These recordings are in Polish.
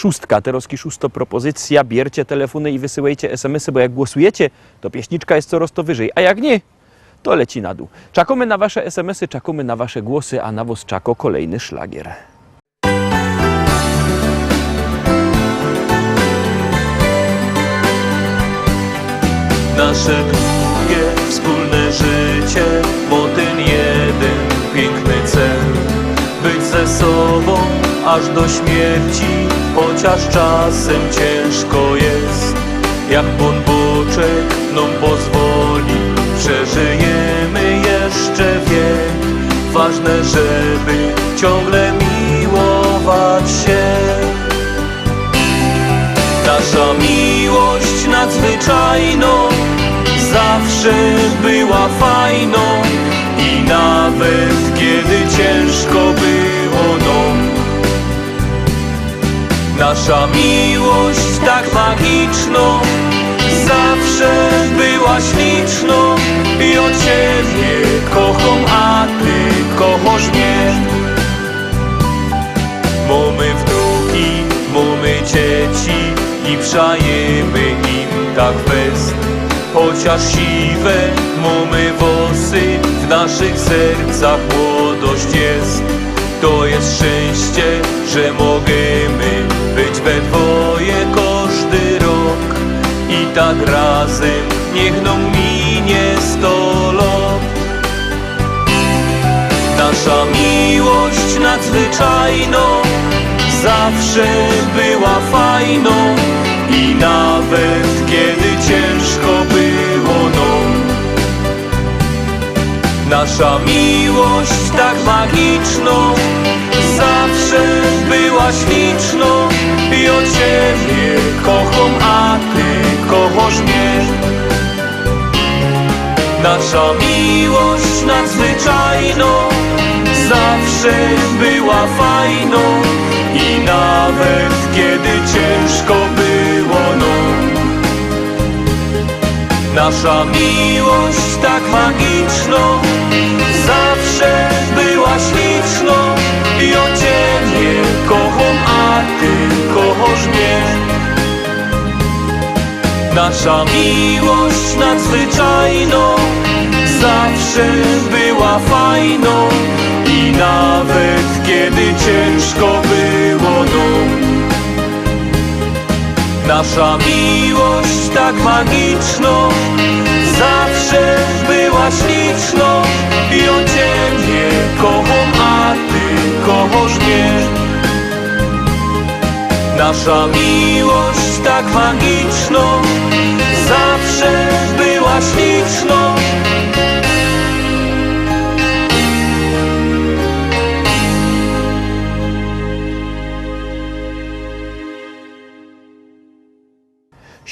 Szóstka, teroski szósto propozycja, biercie telefony i wysyłajcie SMS-y, bo jak głosujecie, to pieśniczka jest coraz to wyżej, a jak nie, to leci na dół. Czakamy na wasze SMS-y, czakamy na wasze głosy, a na was czako kolejny szlagier. Nasze długie wspólne życie, bo ten jeden piękny cel. Być ze sobą aż do śmierci, chociaż czasem ciężko jest. Jak Pan Boczek nam pozwoli, przeżyjemy jeszcze wiek. Ważne, żeby ciągle miłować się. Nasza miłość nadzwyczajną zawsze była fajną i nawet kiedy ciężko było nam. Nasza miłość tak magiczną zawsze była śliczną i od Ciebie kocham, a Ty kochasz mnie. Mamy wnuki, mamy dzieci i przajemy im tak fest. Chociaż siwe mamy włosy, w naszych sercach młodość jest. To jest szczęście, że możemy być we dwoje każdy rok. I tak razem niech nam minie sto lat. Nasza miłość nadzwyczajną zawsze była fajną i nawet Nasza miłość tak magiczną zawsze była śliczną i od Ciebie kocham, a Ty kochasz mnie. Nasza miłość nadzwyczajną zawsze była fajną i nawet kiedy ciężko było nam. Nasza miłość tak magiczną śliczną i od Ciebie kocham, a Ty kochasz mnie. Nasza miłość nadzwyczajną zawsze była fajną i nawet kiedy ciężko było nam. Nasza miłość tak magiczną zawsze była śliczną i od Ciebie kocham, a Ty kochasz mnie. Nasza miłość tak magiczną zawsze była śliczną.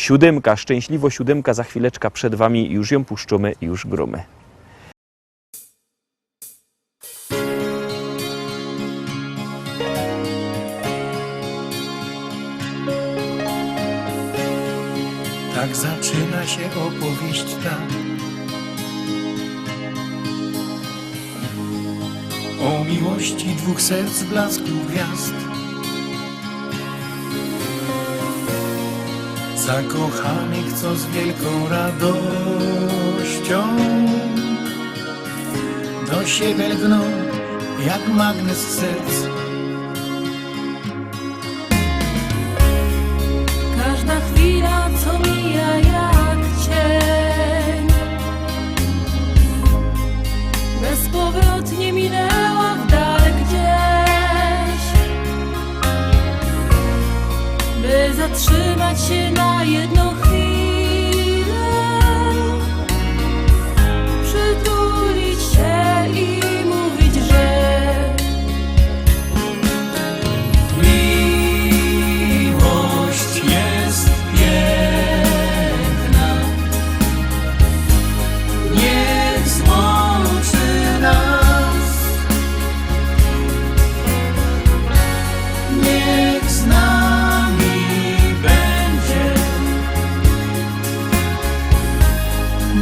Siódemka, szczęśliwo siódemka, za chwileczkę przed wami, już ją puszczamy, już gromy. Tak zaczyna się opowieść ta O miłości dwóch serc blasku gwiazd Zakochanych, co z wielką radością. Do siebie lgną jak magnes serc zatrzymać się na jedną chwilę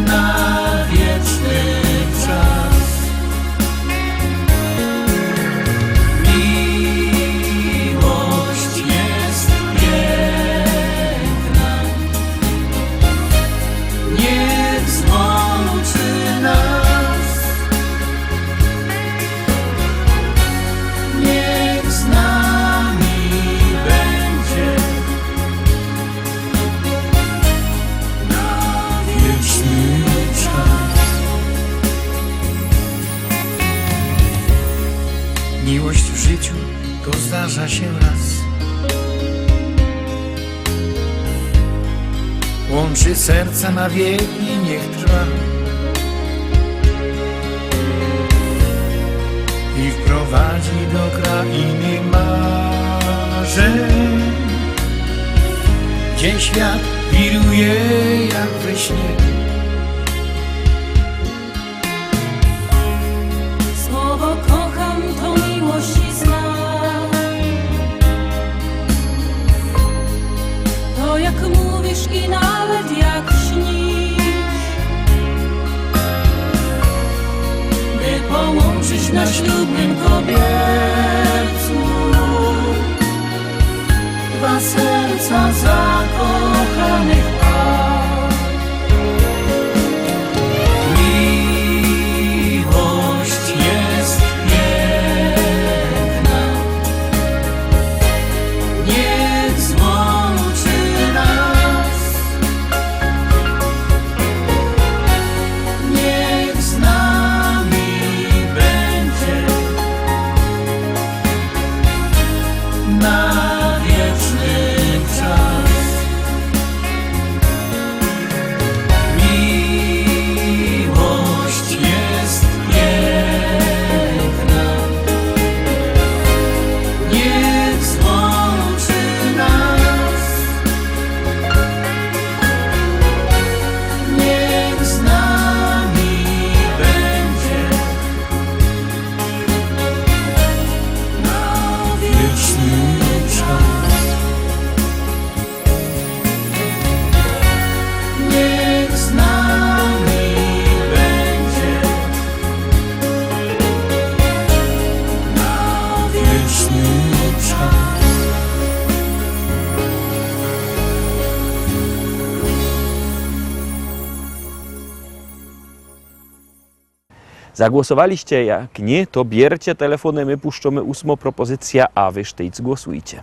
night. Miłość w życiu to zdarza się raz. Łączy serca na wieki, niech trwa. I wprowadzi do krainy marzeń. Gdzie świat wiruje jak we śnie. jak mówisz i nawet jak śnisz. By połączyć na ślubnym kobiercu. Dwa serca zakochanych par. Zagłosowaliście? Jak nie, to biercie telefony, my puszczamy ósmo propozycja, a wy sztyjc głosujcie.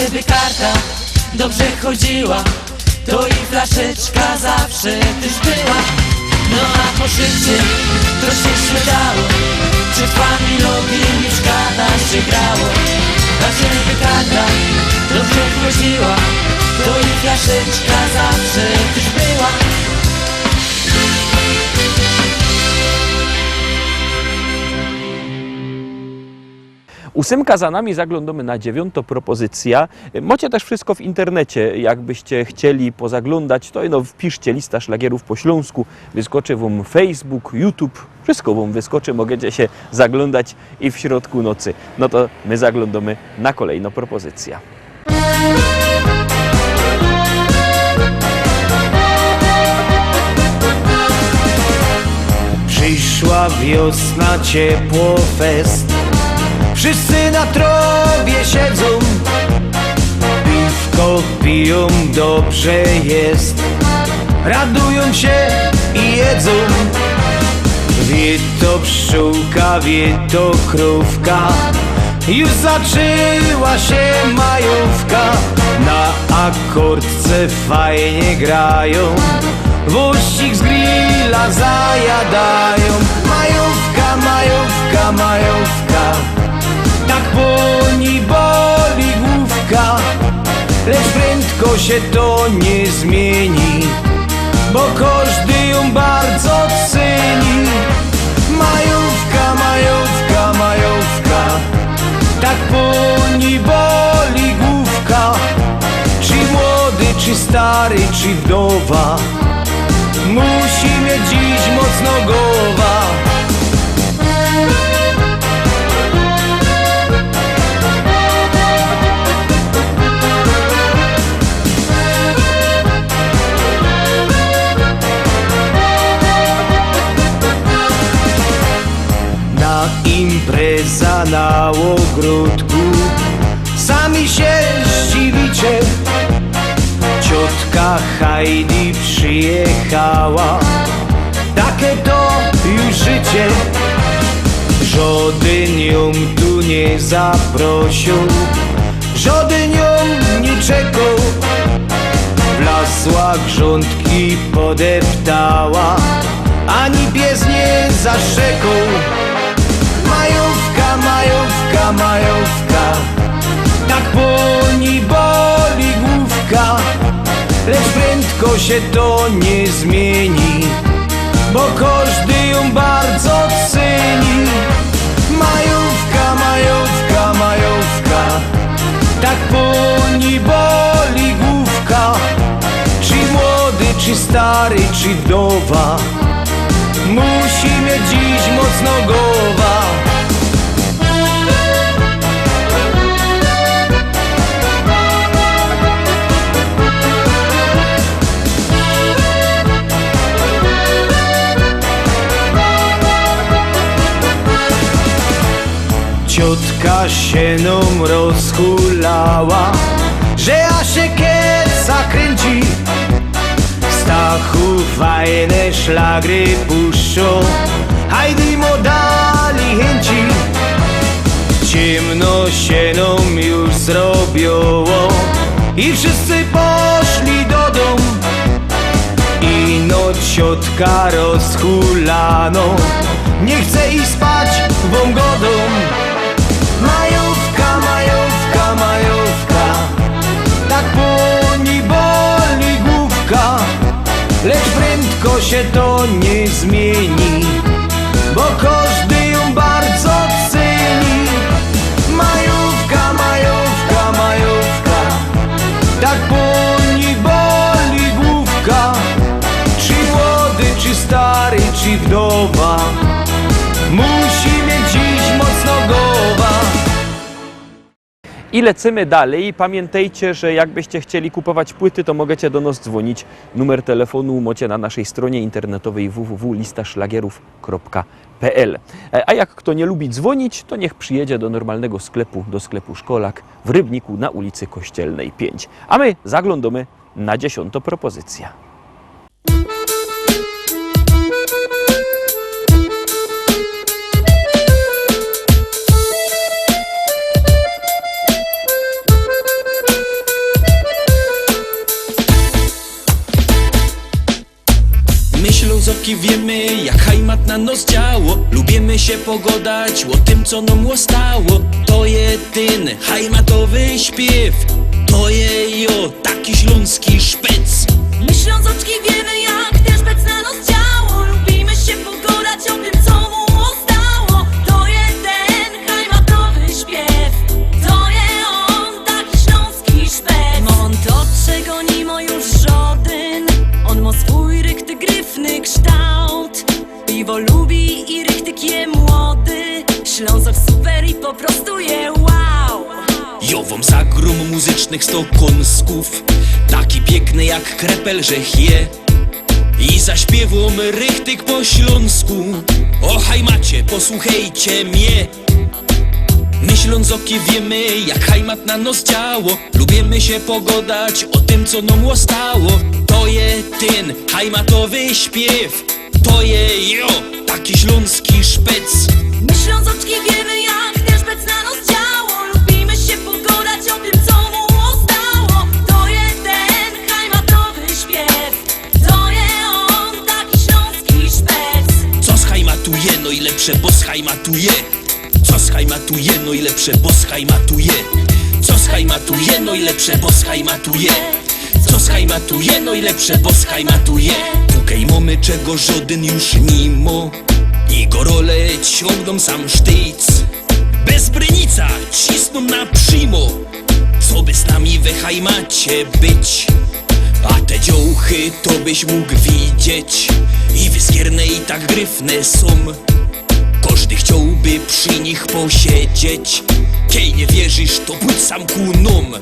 Żeby karta dobrze chodziła To i flaszeczka zawsze też była. No a po życie to się śmiedało Przed wami rokiem i w szkata się grało. A karta dobrze chodziła To i flaszeczka zawsze Ósemka za nami, zaglądamy na dziewiąto propozycja. Macie też wszystko w internecie, jakbyście chcieli pozaglądać, to no, wpiszcie lista szlagierów po śląsku, wyskoczy wam Facebook, YouTube, wszystko wam wyskoczy, możecie się zaglądać i w środku nocy. No to my zaglądamy na kolejną propozycję. Przyszła wiosna, ciepło fest Wszyscy na trobie siedzą. Piwko piją, dobrze jest. Radują się i jedzą. Wie to pszczółka, wie to krówka. Już zaczęła się majówka. Na akordce fajnie grają. Wościg z grilla zajadają. Majówka, majówka, majówka Tak boli, główka Lecz prędko się to nie zmieni Bo każdy ją bardzo ceni. Majówka, majówka, majówka Tak boli, boli główka Czy młody, czy stary, czy wdowa. Musi mieć dziś mocno głowa ogródku. Sami się zdziwicie. Ciotka Heidi przyjechała. Takie to już życie. Żaden ją tu nie zaprosił. Żaden ją nie czekał Wlasła grządki podeptała. Ani pies nie zaszczekał Majówka, majówka, Tak boli, boli główka Lecz prędko się to nie zmieni Bo każdy ją bardzo ceni. Majówka, majówka, majówka. Tak boli, boli główka Czy młody, czy stary, czy wdowa. Musi mieć dziś mocno głowa Ciotka się nam rozhulała Że aż się kieca kręci. Stachu fajne szlagry puszczą Hajdy modali chęci. Ciemno się nam już zrobiło I wszyscy poszli do dom I no ciotka rozhulano Nie chce iść spać wam się to nie zmieni Bo każdy ją bardzo ceni. Majówka, majówka, majówka Tak boli, boli główka. Czy młody, czy stary, czy wdowa I lecimy dalej. Pamiętajcie, że jakbyście chcieli kupować płyty, to możecie do nas dzwonić. Numer telefonu macie na naszej stronie internetowej www.listaszlagierów.pl. E, A jak kto nie lubi dzwonić, to niech przyjedzie do normalnego sklepu, do sklepu Szkolak w Rybniku na ulicy Kościelnej 5. A my zaglądamy na dziesiątą propozycję. Oki wiemy, jak hajmat na nos działo. Lubimy się pogodać o tym, co nam stało To jedyny hajmatowy śpiew. To je jo, taki śląski szpec. Wiemy gryfny kształt. Piwo lubi i rychtyk je młody. Ślązok super i po prostu je wow. Jową zagrum muzycznych sto Taki piękny jak krepel, że je I zaśpiewą rychtyk po śląsku. O hajmacie, posłuchajcie mnie Myśląc oki wiemy, jak hajmat na nos działo. Lubimy się pogodać o tym, co nam ostało To je ten hajmatowy śpiew. To je jo, taki śląski szpec. Myśląc oczki wiemy lepsze, bo schajmatuje. Co schajmatuje, no i lepsze, bo schajmatuje. Tukaj mamy czego żaden już nimo I gorole ciągną sam sztyc. Bez brynica cisną na przymo. Co by z nami we hajmacie być? A te dziołchy to byś mógł widzieć. I wyskierne i tak gryfne są. Każdy chciałby przy nich posiedzieć. Kiej nie wierzysz, to pójdź sam ku nom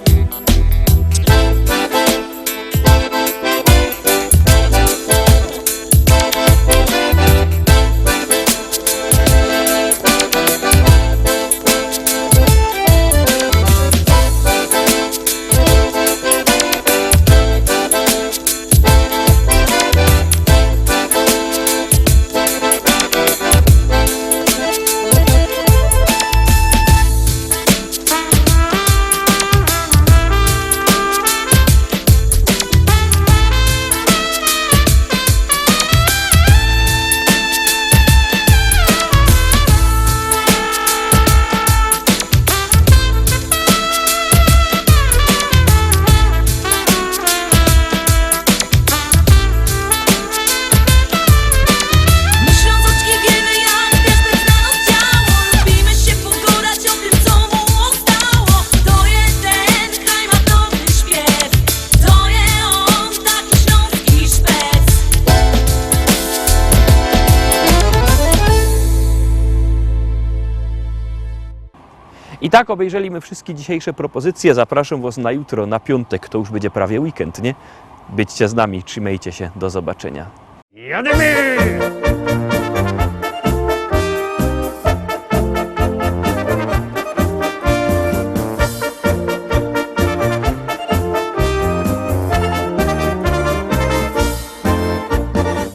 Tak obejrzeliśmy wszystkie dzisiejsze propozycje. Zapraszam Was na jutro, na piątek. To już będzie prawie weekend, nie? Byćcie z nami, trzymajcie się, do zobaczenia. Jadymy!